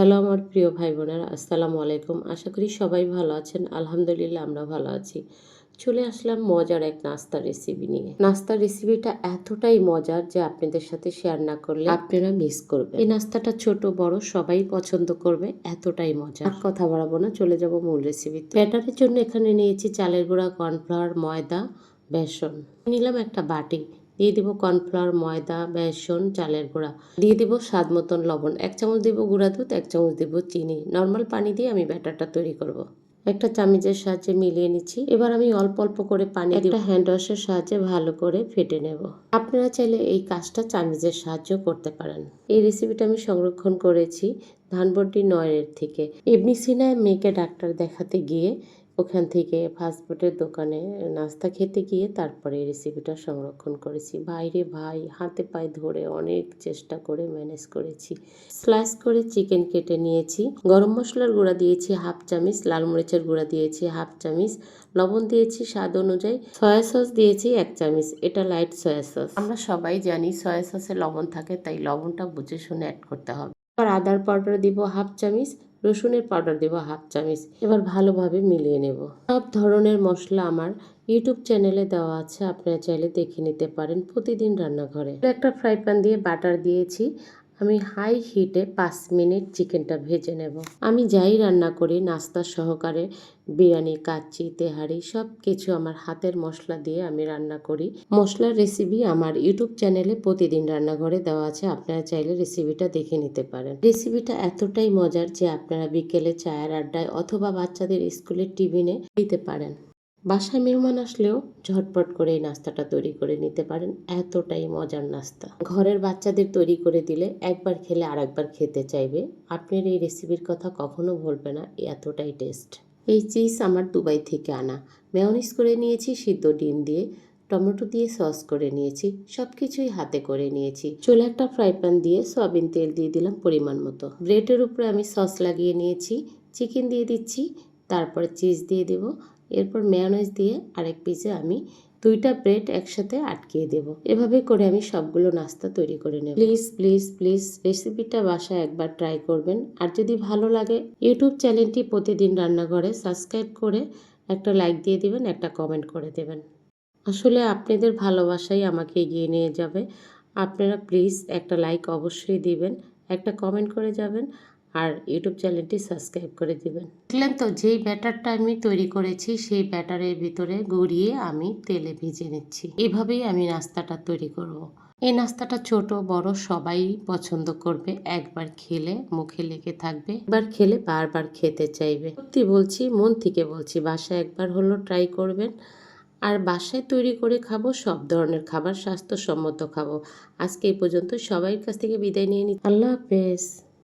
Hello আমার প্রিয় ভাই বোনেরা আসসালামু আলাইকুম। আশা করি সবাই ভালো আছেন। আলহামদুলিল্লাহ আমরা ভালো আছি। চলে আসলাম মজার এক নাস্তার রেসিপি নিয়ে। নাস্তার রেসিপিটা এতটাই মজার যে আপনাদের সাথে শেয়ার না করলে আপনারা মিস করবেন। এই নাস্তাটা ছোট, বড়, সবাই পছন্দ করবে। এতটাই মজা আর কথা বাড়াবো না, চলে যাব মূল রেসিপিতে ব্যাটারের জন্য এখানে নিয়েছি চালের গুঁড়া কর্নফ্লাওয়ার ময়দা, বেসন। নিলাম একটা বাটি। দিয়ে দিব কর্নফ্লাওয়ার ময়দা বেসন চালের গুঁড়া। দিয়ে দিব স্বাদ মতন লবণ। এক চামচ দিব গুঁড়া দুধ এক চামচ দিব চিনি। নর্মাল পানি দিয়ে আমি ব্যাটারটা তৈরি করব। একটা চামিচের সাহায্যে মিলিয়ে নিচ্ছি। এবার আমি অল্প অল্প করে পানি একটা হ্যান্ড ওয়াশের সাহায্যে ভালো করে ফেটে নেব। আপনারা চাইলে এই কাজটা চামিচের সাহায্য করতে পারেন। এই রেসিপিটা আমি সংরক্ষণ করেছি ধানবন্ডি নয়ের থেকে। এমনি সিনায় মেয়েকে ডাক্তার দেখাতে গিয়ে ওখান থেকে ফাস্টফুডের দোকানে নাস্তা খেতে গিয়ে তারপরে এই রেসিপিটা সংরক্ষণ করেছি। বাইরে ভাই হাতে পায়ে ধরে অনেক চেষ্টা করে ম্যানেজ করেছি। স্লাইস করে চিকেন কেটে নিয়েছি। গরম মশলার গুঁড়া দিয়েছি হাফ চামিচ লাল মরিচের গুঁড়া দিয়েছি হাফ চামিচ লবণ দিয়েছি স্বাদ অনুযায়ী। সয়া সস দিয়েছি এক চামিচ এটা লাইট সয়া সস আমরা সবাই জানি সয়া সসে লবণ থাকে তাই লবণটা বুঝে শুনে অ্যাড করতে হবে। আদার পাউডার দিব হাফ চামিচ রসুনের পাউডার দেবো হাফ চামচ। এবার ভালোভাবে মিলিয়ে নেব। সব ধরনের মশলা আমার ইউটিউব চ্যানেলে দেওয়া আছে, আপনারা চাইলে দেখে নিতে পারেন প্রতিদিন রান্নাঘরে। একটা ফ্রাই প্যান দিয়ে বাটার দিয়েছি। আমি হাই হিটে পাঁচ মিনিট চিকেনটা ভেজে নেব। আমি যাই রান্না করি নাস্তা সহকারে, বিরিয়ানি, কাচ্চি, তেহারি সব কিছু আমার হাতের মশলা দিয়ে আমি রান্না করি। মশলার রেসিপি আমার ইউটিউব চ্যানেলে প্রতিদিন রান্নাঘরে দেওয়া আছে, আপনারা চাইলে রেসিপিটা দেখে নিতে পারেন। রেসিপিটা এতটাই মজার যে আপনারা বিকেলে চায়ের আড্ডায় অথবা বাচ্চাদের স্কুলের টিফিনে দিতে পারেন। বাসায় মেহমান আসলেও ঝটপট করে এই নাস্তাটা তৈরি করে নিতে পারেন। এতটাই মজার নাস্তা। ঘরের বাচ্চাদের তৈরি করে দিলে একবার খেলে আরেকবার খেতে চাইবে। আপনার এই রেসিপির কথা কখনো ভুলবে না, এতটাই টেস্ট। এই চিজ আমার দুবাই থেকে আনা। মেয়নিস করে নিয়েছি, সিদ্ধ ডিম দিয়ে, টমেটো দিয়ে সস করে নিয়েছি সব কিছুই হাতে করে নিয়েছি। চুলে একটা ফ্রাই প্যান দিয়ে সয়াবিন তেল দিয়ে দিলাম পরিমাণ মতো। ব্রেডের উপরে আমি সস লাগিয়ে নিয়েছি, চিকেন দিয়ে দিচ্ছি, তারপরে চিজ দিয়ে দেবো। এরপর মেয়নিজ দিয়ে আরেক পিসে আমি দুইটা ব্রেড একসাথে আটকিয়ে দেব। এভাবে করে আমি সবগুলো নাস্তা তৈরি করে নেব। প্লিজ প্লিজ প্লিজ রেসিপিটা বাসায় একবার ট্রাই করবেন। আর যদি ভালো লাগে ইউটিউব চ্যানেলটি প্রতিদিন রান্নাঘরে সাবস্ক্রাইব করে একটা লাইক দিয়ে দিবেন, একটা কমেন্ট করে দেবেন। আসলে আপনাদের ভালোবাসাই আমাকে এগিয়ে নিয়ে যাবে। আপনারা প্লিজ একটা লাইক অবশ্যই দিবেন, একটা কমেন্ট করে যাবেন। আর ইউটিউব চ্যানেলটি সাবস্ক্রাইব করে দিবেন। দেখলেন তো যেই ব্যাটারটা আমি তৈরি করেছি সেই ব্যাটারের ভিতরে গড়িয়ে আমি তেলে ভিজে নিচ্ছি। এভাবেই আমি নাস্তাটা তৈরি করব। এই নাস্তাটা ছোট বড় সবাই পছন্দ করবে। একবার খেলে মুখে লেগে থাকবে। একবার খেলে বারবার খেতে চাইবে। সত্যি বলছি মন থেকে বলছি বাসায় একবার হলো ট্রাই করবেন। আর বাসায় তৈরি করে খাব সব ধরনের খাবার স্বাস্থ্যসম্মত খাব। আজকে এই পর্যন্ত সবাই কাছ থেকে বিদায় নিয়ে নি আল্লাহ হাফেজ।